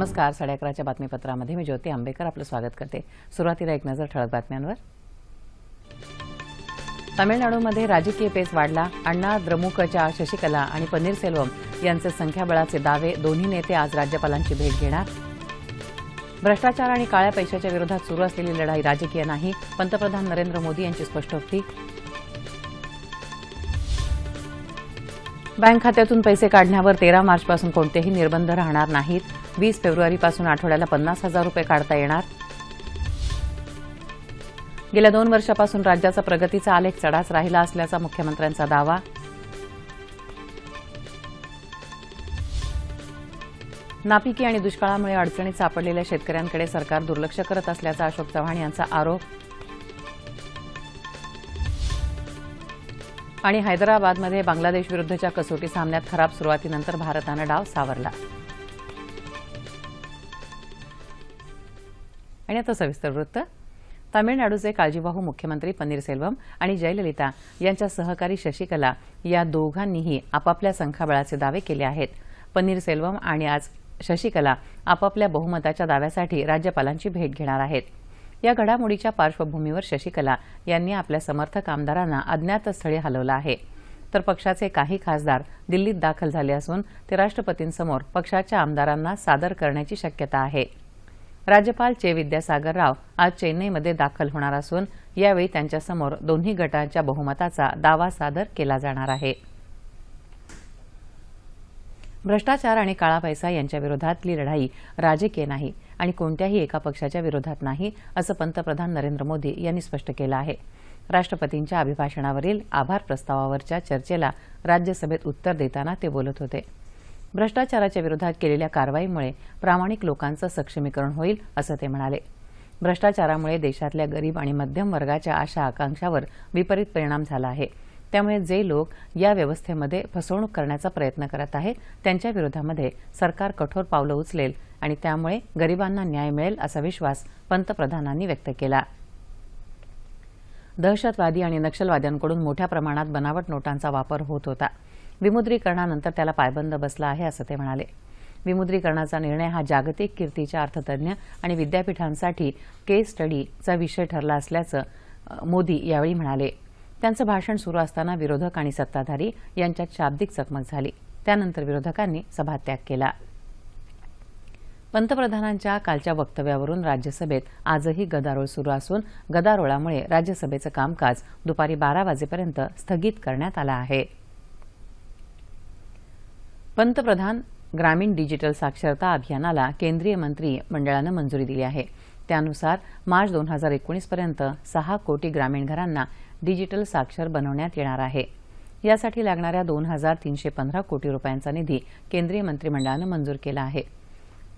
नमस्कार साडे अकराच्या बातमीपत्रामध्ये मी ज्योती आंबेकर आपलं स्वागत करते. सुरुवातीला एक नजर ठळक बातम्यांवर. तामिळनाडूमध्ये राजकीय पेच वाढला. अण्णा द्रमुकच्या शशिकला आणि पन्नीरसेल्वम यांचे संख्याबळाचे दावे दोन्ही नेते आज राज्यपालांची भेट घेणार. भ्रष्टाचार आणि काळ्या पैशाच्या विरोधात सुरू असलेली लढाई राजकीय नाही पंतप्रधान नरेंद्र मोदी यांची स्पष्टोक्ती. बँक खात्यातून पैसे काढण्यावर तेरा मार्चपासून कोणतेही निर्बंध राहणार नाहीत. वीस फेब्रुवारीपासून आठवड्याला पन्नास हजार रुपये काढता येणार. गेल्या दोन वर्षापासून राज्याचा प्रगतीचा आलेख चढाच राहिला असल्याचा मुख्यमंत्र्यांचा दावा. नापिकी आणि दुष्काळामुळे अडचणीत सापडलेल्या शेतकऱ्यांकडे सरकार दुर्लक्ष करत असल्याचा अशोक चव्हाण यांचा आरोप. आणि हैदराबादमध्ये बांगलादेश विरुद्धच्या कसोटी सामन्यात खराब सुरुवातीनंतर भारतानं डाव सावरला. आणि आता सविस्तर वृत्त. तामिळनाडूचे काळजीवाहू मुख्यमंत्री पन्नीरसेल्वम आणि जयललिता यांच्या सहकारी शशिकला या दोघांनीही आपापल्या संख्याबळाचे दावे केले आहेत. पन्नीरसेल्वम आणि आज शशिकला आपापल्या बहुमताच्या दाव्यासाठी राज्यपालांची भेट घेणार आहेत. या घडामोडीच्या पार्श्वभूमीवर शशिकला यांनी आपल्या समर्थक आमदारांना अज्ञातस्थळी हलवलं आहे. तर पक्षाचे काही खासदार दिल्लीत दाखल झाले असून ते राष्ट्रपतींसमोर पक्षाच्या आमदारांना सादर करण्याची शक्यता आहे. राज्यपाल चे विद्यासागर राव आज चेन्नईमध्ये दाखल होणार असून यावेळी त्यांच्यासमोर दोन्ही गटांच्या बहुमताचा दावा सादर केला जाणार आहे. भ्रष्टाचार आणि काळा पैसा यांच्या विरोधातली लढाई राजकीय नाही आणि कोणत्याही एका पक्षाच्या विरोधात नाही असं पंतप्रधान नरेंद्र मोदी यांनी स्पष्ट केलं आहे. राष्ट्रपतींच्या अभिभाषणावरील आभार प्रस्तावावरच्या चर्चेला राज्यसभेत उत्तर देताना ते बोलत होते. भ्रष्टाचाराच्या विरोधात केलेल्या कारवाईमुळे प्रामाणिक लोकांचं सक्षमीकरण होईल असं ते म्हणाले. भ्रष्टाचारामुळे देशातल्या गरीब आणि मध्यम वर्गाच्या आशा आकांक्षावर विपरीत परिणाम झाला आहे. त्यामुळे जे लोक या व्यवस्थेमध्ये फसवणूक करण्याचा प्रयत्न करत आहेत त्यांच्या विरोधामध्ये सरकार कठोर पावलं उचलेल आणि त्यामुळे गरिबांना न्याय मिळेल असा विश्वास पंतप्रधानांनी व्यक्त केला. दहशतवादी आणि नक्षलवाद्यांकडून मोठ्या प्रमाणात बनावट नोटांचा वापर होत होता. विमुद्रीकरणानंतर त्याला पायबंद बसला आहे असं ते म्हणाले. विमुद्रीकरणाचा निर्णय हा जागतिक कीर्तीच्या अर्थतज्ञ आणि विद्यापीठांसाठी केस स्टडीचा विषय ठरला असल्याचं मोदी यावेळी म्हणाले. त्यांचं भाषण सुरू असताना विरोधक आणि सत्ताधारी यांच्यात शाब्दिक चकमक झाली. त्यानंतर विरोधकांनी सभात्याग केला. पंतप्रधानांच्या कालच्या वक्तव्यावरून राज्यसभेत आजही गदारोळ सुरू असून गदारोळामुळे राज्यसभेचं कामकाज दुपारी बारा वाजेपर्यंत स्थगित करण्यात आलं आहे. पंतप्रधान ग्रामीण डिजिटल साक्षरता अभियानाला केंद्रीय मंत्री मंडळानं मंजुरी दिली आहे. त्यानुसार मार्च दोन हजार एकोणीसपर्यंत सहा कोटी ग्रामीण घरांना डिजिटल साक्षर बनवण्यात येणार आहे. यासाठी लागणाऱ्या दोन हजार तीनशे पंधरा कोटी रुपयांचा निधी केंद्रीय मंत्रिमंडळानं मंजूर केला आहे.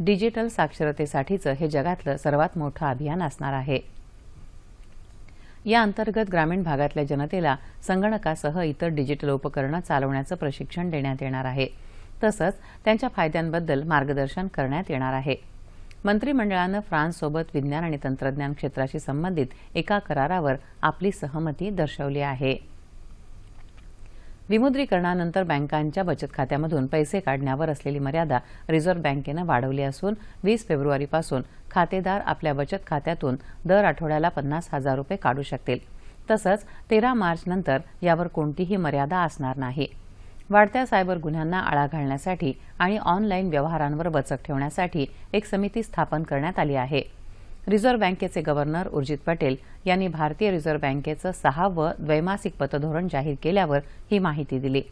डिजिटल साक्षरतेसाठीचं हे जगातलं सर्वात मोठं अभियान असणार आहे. या अंतर्गत ग्रामीण भागातल्या जनतेला संगणकासह इतर डिजिटल उपकरणं चालवण्याचं प्रशिक्षण देण्यात येणार आहे. तसंच त्यांच्या फायद्यांबद्दल मार्गदर्शन करण्यात येणार आहे. मंत्रिमंडळानं फ्रान्ससोबत विज्ञान आणि तंत्रज्ञान क्षेत्राशी संबंधित एका करारावर आपली सहमती दर्शवली आहे. विमुद्रीकरणानंतर बँकांच्या बचत खात्यामधून पैसे काढण्यावर असलेली मर्यादा रिझर्व्ह बँकेनं वाढवली असून वीस फेब्रुवारीपासून खातेदार आपल्या बचत खात्यातून दर आठवड्याला पन्नास हजार रुपये काढू शकतील. तसंच तेरा मार्चनंतर यावर कोणतीही मर्यादा असणार नाही. वाढत्या सायबर गुन्ह्यांना आळा घालण्यासाठी आणि ऑनलाईन व्यवहारांवर वचक ठेवण्यासाठी एक समिती स्थापन करण्यात आली आहे. रिझर्व्ह बँकेचे गव्हर्नर उर्जित पटेल यांनी भारतीय रिझर्व्ह बँकेचं सहावं द्वैमासिक पतधोरण जाहीर केल्यावर ही माहिती दिली.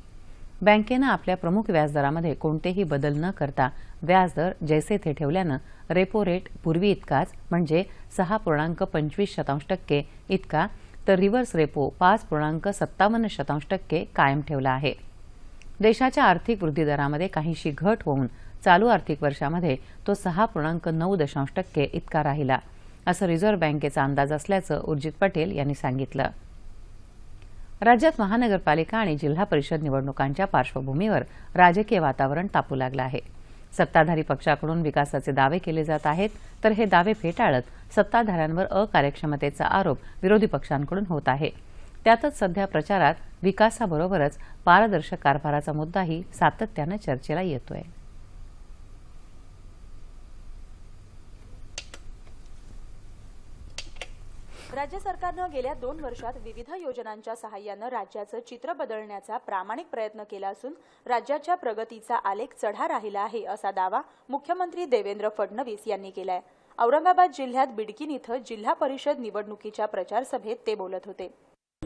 बँकेनं आपल्या प्रमुख व्याजदरामध्ये कोणतेही बदल न करता व्याजदर जैसे थे ठेवल्यानं रेपो रेट पूर्वी इतकाच म्हणजे सहा पूर्णांक पंचवीस शतांश टक्के इतका तर रिव्हर्स रेपो पाच पूर्णांक सत्तावन्न शतांश टक्के कायम ठेवला आहे. देशाच्या आर्थिक वृद्धी दरामध्ये काहीशी घट होऊन चालू आर्थिक वर्षामध्ये तो सहा पूर्णांक नऊ दशांश टक्के इतका राहिला असं रिझर्व्ह बँकेचा अंदाज असल्याचं उर्जित पटेल यांनी सांगितलं. राज्यात महानगरपालिका आणि जिल्हा परिषद निवडणुकांच्या पार्श्वभूमीवर राजकीय वातावरण तापू लागलं आहे. सत्ताधारी पक्षाकडून विकासाचे दावे केले जात आहेत तर हे दावे फेटाळत सत्ताधाऱ्यांवर अकार्यक्षमतेचा आरोप विरोधी पक्षांकडून होत आहे. त्यातच सध्या प्रचारात विकासाबरोबरच पारदर्शक कारभाराचा मुद्दाही सातत्यानं चर्चेला येतोय. राज्य सरकारनं गेल्या दोन वर्षात विविध योजनांच्या सहाय्यानं राज्याचं चित्र बदलण्याचा प्रामाणिक प्रयत्न केला असून राज्याच्या प्रगतीचा आलेख चढा राहिला आहे असा दावा मुख्यमंत्री देवेंद्र फडणवीस यांनी केलाय. औरंगाबाद जिल्ह्यात बिडकीन इथं जिल्हा परिषद निवडणुकीच्या प्रचारसभेत ते बोलत होते.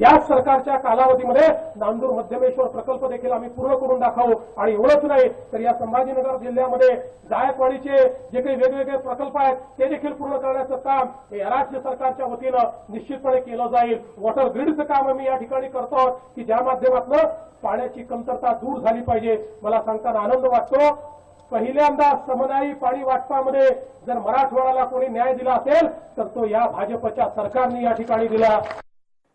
याच सरकारच्या कालावधीमध्ये नांदूर मध्यमेश्वर प्रकल्प देखील आम्ही पूर्ण करून दाखवू. आणि एवढंच नाही तर या संभाजीनगर जिल्ह्यामध्ये जायकवाडीचे जे काही वेगवेगळे प्रकल्प आहेत ते देखील पूर्ण करण्याचं काम हे राज्य सरकारच्या वतीनं निश्चितपणे केलं जाईल. वॉटर ग्रीडचं काम आम्ही या ठिकाणी करतो की ज्या माध्यमातून पाण्याची कमतरता दूर झाली पाहिजे. मला सांगताना आनंद वाटतो पहिल्यांदा समन्यायी पाणी वाटपामध्ये जर मराठवाड्याला कोणी न्याय दिला असेल तर तो या भाजपच्या सरकारने या ठिकाणी दिला.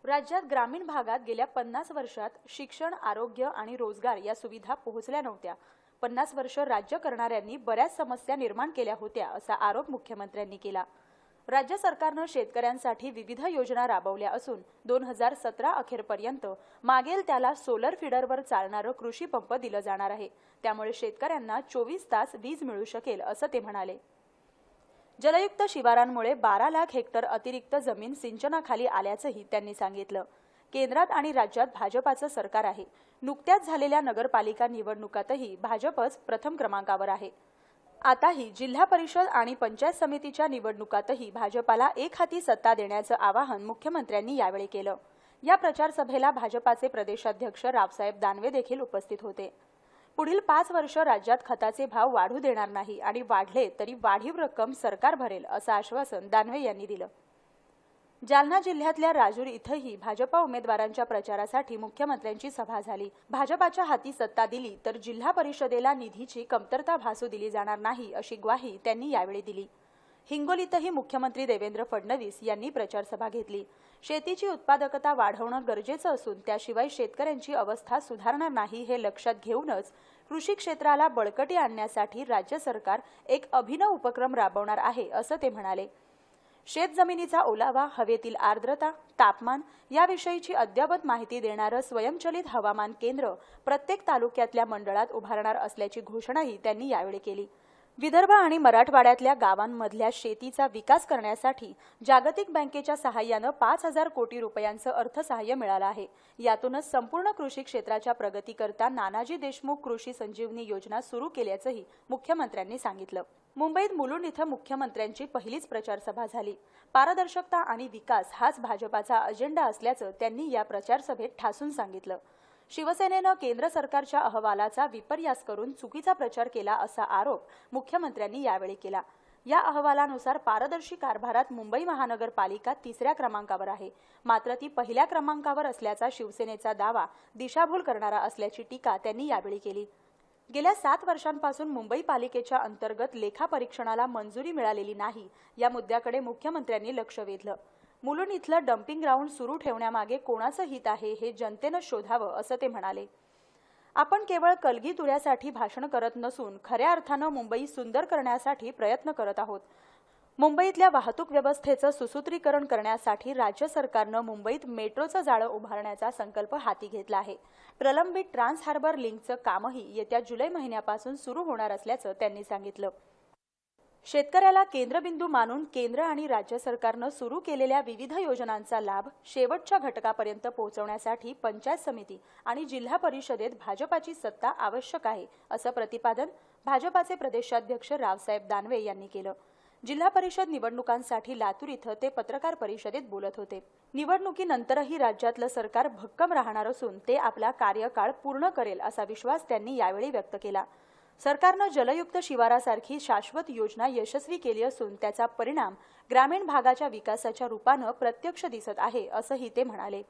राज्यात ग्रामीण भागात गेल्या पन्नास वर्षात शिक्षण आरोग्य आणि रोजगार या सुविधा पोहोचल्या नव्हत्या. पन्नास वर्ष राज्य करणाऱ्यांनी बऱ्याच समस्या निर्माण केल्या होत्या असा आरोप मुख्यमंत्र्यांनी केला. राज्य सरकारनं शेतकऱ्यांसाठी विविध योजना राबवल्या असून दोन हजार सतरा अखेरपर्यंत मागेल त्याला सोलर फीडरवर चालणारं कृषी पंप दिलं जाणार आहे. त्यामुळे शेतकऱ्यांना चोवीस तास वीज मिळू शकेल असं ते म्हणाले. जलयुक्त शिवारांमुळे बारा लाख हेक्टर अतिरिक्त जमीन सिंचनाखाली आल्याचंही त्यांनी सांगितलं. केंद्रात आणि राज्यात भाजपाचं सरकार आहे. नुकत्याच झालेल्या नगरपालिका निवडणुकातही भाजपच प्रथम क्रमांकावर आहे. आताही जिल्हा परिषद आणि पंचायत समितीच्या निवडणुकातही भाजपाला एक हाती सत्ता देण्याचं आवाहन मुख्यमंत्र्यांनी यावेळी केलं. या प्रचारसभेला भाजपाचे प्रदेशाध्यक्ष रावसाहेब दानवे देखील उपस्थित होते. पुढील पाच वर्ष राज्यात खताचे भाव वाढू देणार नाही आणि वाढले तरी वाढीव रक्कम सरकार भरेल असं आश्वासन दानवे यांनी दिलं. जालना जिल्ह्यातल्या राजूर इथंही भाजपा उमेदवारांच्या प्रचारासाठी मुख्यमंत्र्यांची सभा झाली. भाजपाच्या हाती सत्ता दिली तर जिल्हा परिषदेला निधीची कमतरता भासू दिली जाणार नाही अशी ग्वाही त्यांनी यावेळी दिली. हिंगोलीतही मुख्यमंत्री देवेंद्र फडणवीस यांनी प्रचार सभा घेतली. शेतीची उत्पादकता वाढवणं गरजेचं असून त्याशिवाय शेतकऱ्यांची अवस्था सुधारणार नाही हे लक्षात घेऊनच कृषी क्षेत्राला बळकटी आणण्यासाठी राज्य सरकार एक अभिनव उपक्रम राबवणार आहे असं ते म्हणाले. शेत जमिनीचा ओलावा हवेतील आर्द्रता तापमान याविषयीची अद्ययावत माहिती देणारं स्वयंचलित हवामान केंद्र प्रत्येक तालुक्यातल्या मंडळात उभारणार असल्याची घोषणाही त्यांनी यावेळी केली. विदर्भ आणि मराठवाड्यातल्या गावांमधल्या शेतीचा विकास करण्यासाठी जागतिक बँकेच्या सहाय्यानं पाच हजार कोटी रुपयांचं अर्थसहाय्य मिळालं आहे. यातूनच संपूर्ण कृषी क्षेत्राच्या प्रगतीकरता नानाजी देशमुख कृषी संजीवनी योजना सुरू केल्याचंही मुख्यमंत्र्यांनी सांगितलं. मुंबईत मुलुंड इथं मुख्यमंत्र्यांची पहिलीच प्रचारसभा झाली. पारदर्शकता आणि विकास हाच भाजपाचा अजेंडा असल्याचं त्यांनी या प्रचारसभेत ठासून सांगितलं. शिवसेनेनं केंद्र सरकारच्या अहवालाचा विपर्यास करून चुकीचा प्रचार केला असा आरोप मुख्यमंत्र्यांनी यावेळी केला. या अहवालानुसार पारदर्शी कारभारात मुंबई महानगरपालिका तिसऱ्या क्रमांकावर आहे. मात्र ती पहिल्या क्रमांकावर असल्याचा शिवसेनेचा दावा दिशाभूल करणारा असल्याची टीका त्यांनी यावेळी केली. गेल्या सात वर्षांपासून मुंबई पालिकेच्या अंतर्गत लेखापरीक्षणाला मंजुरी मिळालेली नाही या मुद्द्याकडे मुख्यमंत्र्यांनी लक्ष वेधलं. मुलुंड इथलं डम्पिंग ग्राउंड सुरू ठेवण्यामागे कोणाचं हित आहे हे जनतेनं शोधावं असं ते म्हणाले. आपण केवळ कलगी तुऱ्यासाठी भाषण करत नसून खऱ्या अर्थानं मुंबई सुंदर करण्यासाठी प्रयत्न करत आहोत. मुंबईतल्या वाहतूक व्यवस्थेचं सुसूत्रीकरण करण्यासाठी राज्य सरकारनं मुंबईत मेट्रोचं जाळं उभारण्याचा संकल्प हाती घेतला आहे. प्रलंबित ट्रान्स हार्बर लिंकचं कामही येत्या जुलै महिन्यापासून सुरू होणार असल्याचं त्यांनी सांगितलं. शेतकऱ्याला केंद्रबिंदू मानून केंद्र आणि राज्य सरकारनं सुरू केलेल्या विविध योजनांचा लाभ शेवटच्या घटकापर्यंत पोहोचवण्यासाठी पंचायत समिती आणि जिल्हा परिषदेत भाजपाची सत्ता आवश्यक आहे असं प्रतिपादन भाजपाचे प्रदेशाध्यक्ष रावसाहेब दानवे यांनी केलं. जिल्हा परिषद निवडणुकांसाठी लातूर इथं ते पत्रकार परिषदेत बोलत होते. निवडणुकीनंतरही राज्यातलं सरकार भक्कम राहणार असून ते आपला कार्यकाळ पूर्ण करेल असा विश्वास त्यांनी यावेळी व्यक्त केला. सरकारनं जलयुक्त शिवारासारखी शाश्वत योजना यशस्वी केली असून त्याचा परिणाम ग्रामीण भागाच्या विकासाच्या रूपानं प्रत्यक्ष दिसत आहे असंही ते म्हणाले.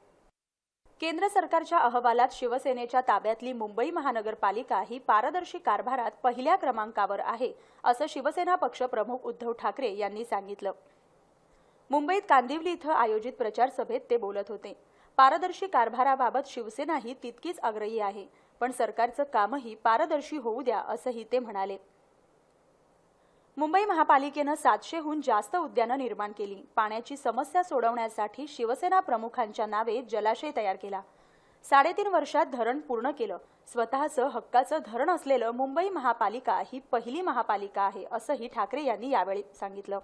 केंद्र सरकारच्या अहवालात शिवसेनेच्या ताब्यातली मुंबई महानगरपालिका ही पारदर्शी कारभारात पहिल्या क्रमांकावर आहे असं शिवसेना पक्षप्रमुख उद्धव ठाकरे यांनी सांगितलं. मुंबईत कांदिवली इथं आयोजित प्रचार सभेत ते बोलत होते. पारदर्शी कारभाराबाबत शिवसेनाही तितकीच आग्रही आहे. पण सरकारचं कामही पारदर्शी होऊ द्या असंही ते म्हणाले. मुंबई महापालिकेनं सातशेहून जास्त उद्यानं निर्माण केली. पाण्याची समस्या सोडवण्यासाठी शिवसेना प्रमुखांच्या नावे जलाशय तयार केला. साडेतीन वर्षात धरण पूर्ण केलं. स्वतःचं हक्काचं धरण असलेलं मुंबई महापालिका ही पहिली महापालिका आहे असंही ठाकरे यांनी यावेळी सांगितलं.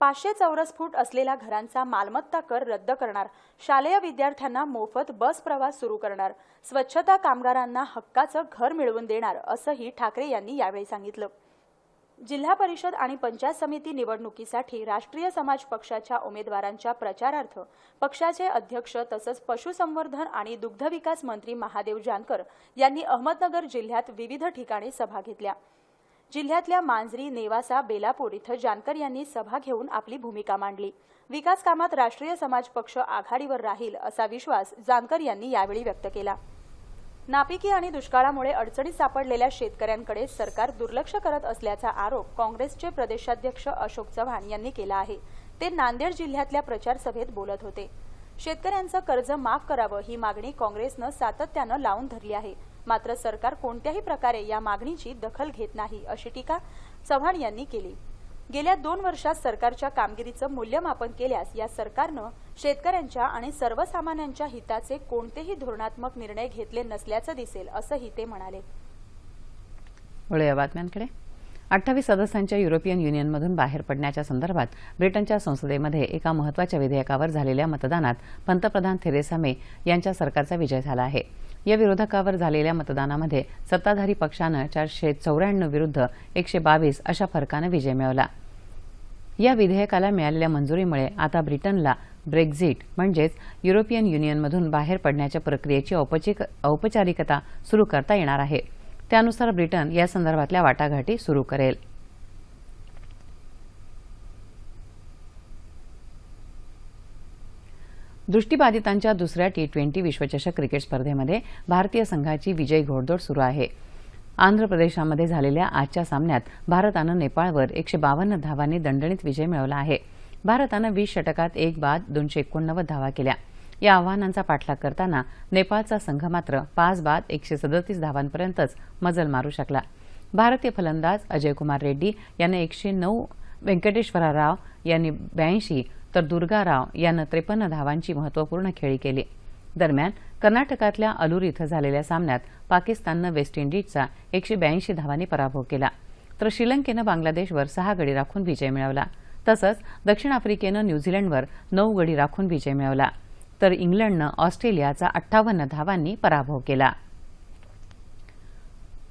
पाचशे चौरस फूट असलेल्या घरांचा मालमत्ता कर रद्द करणार. शालेय विद्यार्थ्यांना मोफत बस प्रवास सुरू करणार. स्वच्छता कामगारांना हक्काचं घर मिळवून देणार असंही ठाकरे यांनी यावेळी सांगितलं. जिल्हा परिषद आणि पंचायत समिती निवडणुकीसाठी राष्ट्रीय समाज पक्षाच्या उमेदवारांच्या प्रचारार्थ पक्षाचे अध्यक्ष तसंच पशुसंवर्धन आणि दुग्धविकास मंत्री महादेव जानकर यांनी अहमदनगर जिल्ह्यात विविध ठिकाणी सभा घेतल्या. जिल्ह्यातल्या मांजरी नेवासा बेलापूर इथं जानकर यांनी सभा घेऊन आपली भूमिका मांडली. विकास कामात राष्ट्रीय समाज पक्ष आघाडीवर राहील असा विश्वास जानकर यांनी यावेळी व्यक्त केला. नापिकी आणि दुष्काळामुळे अडचणीत सापडलेल्या शेतकऱ्यांकडे सरकार दुर्लक्ष करत असल्याचा आरोप काँग्रेसचे प्रदेशाध्यक्ष अशोक चव्हाण यांनी केला आहे. ते नांदेड जिल्ह्यातल्या प्रचार सभेत बोलत होते. शेतकऱ्यांचं कर्ज माफ करावं ही मागणी काँग्रेसनं सातत्यानं लावून धरली आहे. मात्र सरकार कोणत्याही प्रकारे या मागणीची दखल घेत नाही अशी टीका चव्हाण यांनी केली. गेल्या दोन वर्षात सरकारच्या कामगिरीचं मूल्यमापन केल्यास या सरकारनं शेतकऱ्यांच्या आणि सर्वसामान्यांच्या हिताचे कोणतेही धोरणात्मक निर्णय घेतले नसल्याचं दिसेल असंही ते म्हणाले. बातम्यांकडे. अठ्ठावीस सदस्यांच्या युरोपियन युनियनमधून बाहेर पडण्याच्या संदर्भात ब्रिटनच्या संसदेमध्ये एका महत्त्वाच्या विधेयकावर झालेल्या मतदानात पंतप्रधान थेरेसा मे यांच्या सरकारचा विजय झाला आहे. या विरोधकावर झालेल्या मतदानामध्ये सत्ताधारी पक्षानं चारशे चौऱ्याण्णव विरुद्ध एकशे बावीस अशा फरकानं विजय मिळवला. या विधेयकाला मिळालेल्या मंजुरीमुळे आता ब्रिटनला ब्रेक्झिट म्हणजेच युरोपियन युनियनमधून बाहेर पडण्याच्या प्रक्रियेची औपचिक औपचारिकता सुरू करता येणार आहे. त्यानुसार ब्रिटन या संदर्भातल्या वाटाघाटी सुरू करेल. दृष्टीबाधितांच्या दुसऱ्या टी ट्वेंटी विश्वचषक क्रिकेट स्पर्धेमध्ये भारतीय संघाची विजयी घोडदौड सुरू आहे. आंध्र प्रदेशामध्ये झालेल्या आजच्या सामन्यात भारतानं नेपाळवर एकशे बावन्न धावांनी दणदणीत विजय मिळवला आहे. भारतानं वीस षटकात एक बाद दोनशे एकोणनव्वद धावा केल्या. या आव्हानांचा पाठलाग करताना नेपाळचा संघ मात्र पाच बाद एकशे सदतीस धावांपर्यंतच मजल मारू शकला. भारतीय फलंदाज अजय कुमार रेड्डी यानं एकशे नऊ व्यंकटेश्वरा राव यांनी ब्याऐंशी तर दुर्गा राव यानं त्रेपन्न धावांची महत्त्वपूर्ण खेळी केली. दरम्यान कर्नाटकातल्या अलूर इथं झालेल्या सामन्यात पाकिस्ताननं वेस्ट इंडिजचा एकशे ब्याऐंशी धावांनी पराभव केला. तर श्रीलंकेनं बांगलादेशवर सहा गडी राखून विजय मिळवला. तसंच दक्षिण आफ्रिकेनं न्यूझीलंडवर नऊ गडी राखून विजय मिळवला. तर इंग्लंडनं ऑस्ट्रेलियाचा अठ्ठावन्न धावांनी पराभव केला.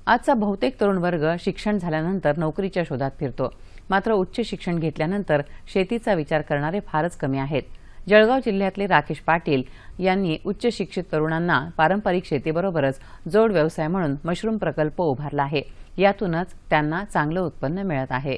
आजचा बहुतेक तरुण वर्ग शिक्षण झाल्यानंतर नोकरीच्या शोधात फिरतो. मात्र उच्च शिक्षण घेतल्यानंतर शेतीचा विचार करणारे फारच कमी आहेत. जळगाव जिल्ह्यातले राकेश पाटील यांनी उच्च शिक्षित तरुणांना पारंपरिक शेतीबरोबरच जोड व्यवसाय म्हणून मशरूम प्रकल्प उभारला आहे. यातूनच त्यांना चांगलं उत्पन्न मिळत आहे.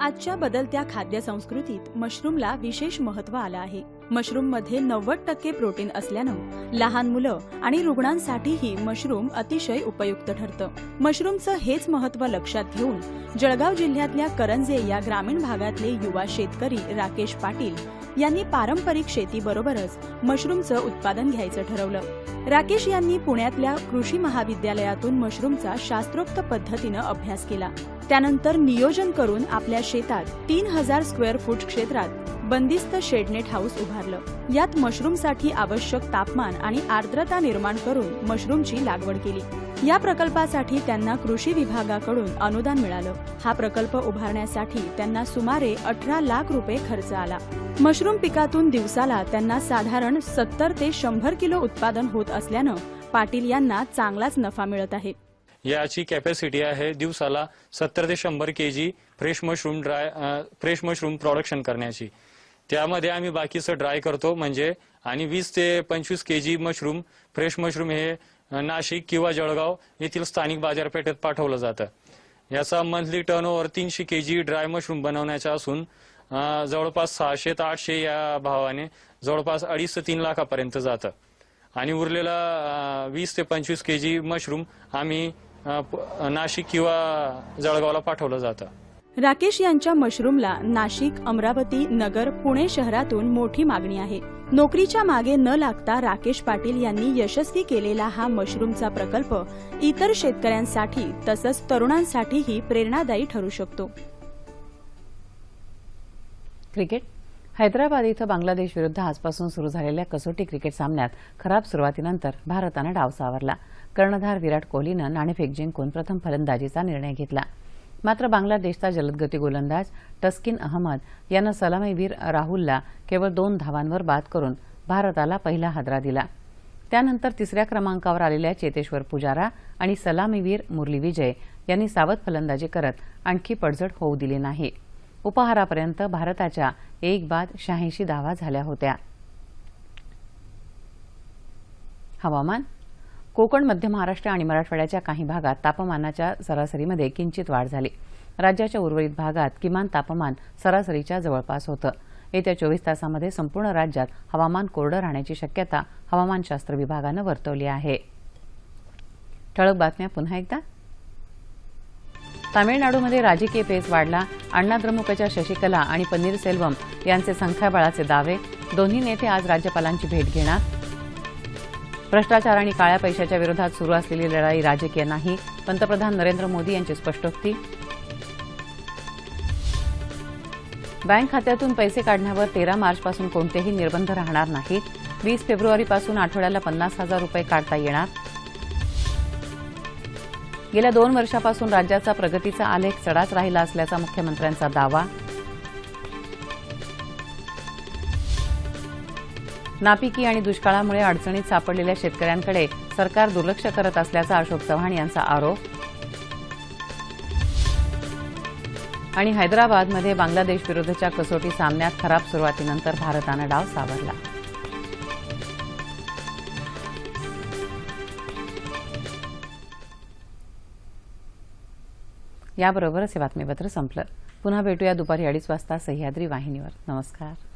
आजच्या बदलत्या खाद्य संस्कृतीत मशरूमला विशेष महत्त्व आलं आहे. मशरूममध्ये नव्वद टक्के प्रोटीन असल्यानं लहान मुलं आणि रुग्णांसाठीही मशरूम अतिशय उपयुक्त ठरतं. मशरूमचं हेच महत्त्व लक्षात घेऊन जळगाव जिल्ह्यातल्या करंजे या ग्रामीण भागातले युवा शेतकरी राकेश पाटील यांनी पारंपरिक शेतीबरोबरच मशरूमचं उत्पादन घ्यायचं ठरवलं. राकेश यांनी पुण्यातल्या कृषी महाविद्यालयातून मशरूमचा शास्त्रोक्त पद्धतीनं अभ्यास केला. त्यानंतर नियोजन करून आपल्या शेतात तीन हजार स्क्वेअर फूट क्षेत्रात बंदिस्त शेडनेट हाऊस उभारलं. यात मशरूमसाठी आवश्यक तापमान आणि आर्द्रता निर्माण करून मशरूमची लागवड केली. या प्रकल्पासाठी त्यांना कृषी विभागाकडून अनुदान मिळालं. हा प्रकल्प उभारण्यासाठी त्यांना सुमारे अठरा लाख रुपये खर्च आला. मशरूम पिकातून दिवसाला त्यांना साधारण सत्तर ते शंभर किलो उत्पादन होत असल्यानं पाटील यांना चांगलाच नफा मिळत आहे. याची कॅपॅसिटी आहे दिवसाला सत्तर ते शंभर K G fresh mushroom dry fresh mushroom production करण्याची. त्यामध्ये आम्ही बाकीचं ड्राय करतो म्हणजे आणि वीस ते पंचवीस K G mushroom fresh mushroom हे नाशिक किंवा जळगाव येथील स्थानिक बाजारपेठेत पाठवलं जातं. याचा मंथली टर्न ओव्हर तीनशे के जी ड्राय मशरूम बनवण्याचा असून जवळपास सहाशे ते आठशे या भावाने जवळपास अडीच ते तीन लाखापर्यंत जातं. आणि उरलेला वीस ते पंचवीस के जी मशरूम आम्ही नाशिक किंवा जळगावला पाठवलं जातं. राकेश यांच्या मशरूमला नाशिक अमरावती नगर पुणे शहरातून मोठी मागणी आहे. नोकरीच्या मागे न लागता राकेश पाटील यांनी यशस्वी केलेला हा मशरूमचा प्रकल्प इतर शेतकऱ्यांसाठी तसंच तरुणांसाठीही प्रेरणादायी ठरू शकतो. क्रिकेट? हैदराबाद इथं बांगलादेश विरुद्ध आजपासून सुरू झालेल्या कसोटी क्रिकेट सामन्यात खराब सुरुवातीनंतर भारतानं डाव सावरला. कर्णधार विराट कोहलीनं नाणेफेक जिंकून प्रथम फलंदाजीचा निर्णय घेतला. मात्र बांगलादेशचा जलदगती गोलंदाज टस्किन अहमद यानं सलामीवीर राहुलला केवळ दोन धावांवर बाद करून भारताला पहिला हादरा दिला. त्यानंतर तिसऱ्या क्रमांकावर आलेल्या चेतेश्वर पुजारा आणि सलामीवीर मुरली विजय यांनी सावध फलंदाजी करत आणखी पडझड होऊ दिली नाही. उपहारापर्यंत भारताच्या एक बाद शहाऐंशी धावा झाल्या होत्या. हवामान कोकण मध्य महाराष्ट्र आणि मराठवाड्याच्या काही भागात तापमानाच्या सरासरीमध्ये किंचित वाढ झाली. राज्याच्या उर्वरित भागात किमान तापमान सरासरीच्या जवळपास होतं. येत्या चोवीस तासामध्ये संपूर्ण राज्यात हवामान कोरडं राहण्याची शक्यता हवामानशास्त्र विभागानं वर्तवली आहे. ठळक बातम्या पुन्हा एकदा. तामिळनाडूमध्ये राजकीय पेच वाढला. अण्णा द्रमुकच्या शशिकला आणि पन्नीरसेल्वम यांचे संख्याबळाचे दावे. दोन्ही नेते आज राज्यपालांची भेट घेणार. भ्रष्टाचार आणि काळ्या पैशाच्या विरोधात सुरू असलेली लढाई राजकीय नाही. पंतप्रधान नरेंद्र मोदी यांची स्पष्टोक्ती. बँक खात्यातून पैसे काढण्यावर तेरा मार्चपासून कोणतेही निर्बंध राहणार नाहीत. वीस फेब्रुवारीपासून आठवड्याला पन्नास हजार रुपये काढता येणार. गेल्या दोन वर्षापासून राज्याचा प्रगतीचा आलेख चढाच राहिला असल्याचा मुख्यमंत्र्यांचा दावा. नापिकी आणि दुष्काळामुळे अडचणीत सापडलेल्या शेतकऱ्यांकडे सरकार दुर्लक्ष करत असल्याचा अशोक चव्हाण यांचा आरोप. आणि हैदराबादमध्ये बांगलादेश विरुद्धच्या कसोटी सामन्यात खराब सुरुवातीनंतर भारतानं डाव सावरला. याबरोबरच हे बातमीपत्र संपलं. पुन्हा भेटूया दुपारी अडीच वाजता सह्याद्री वाहिनीवर. नमस्कार.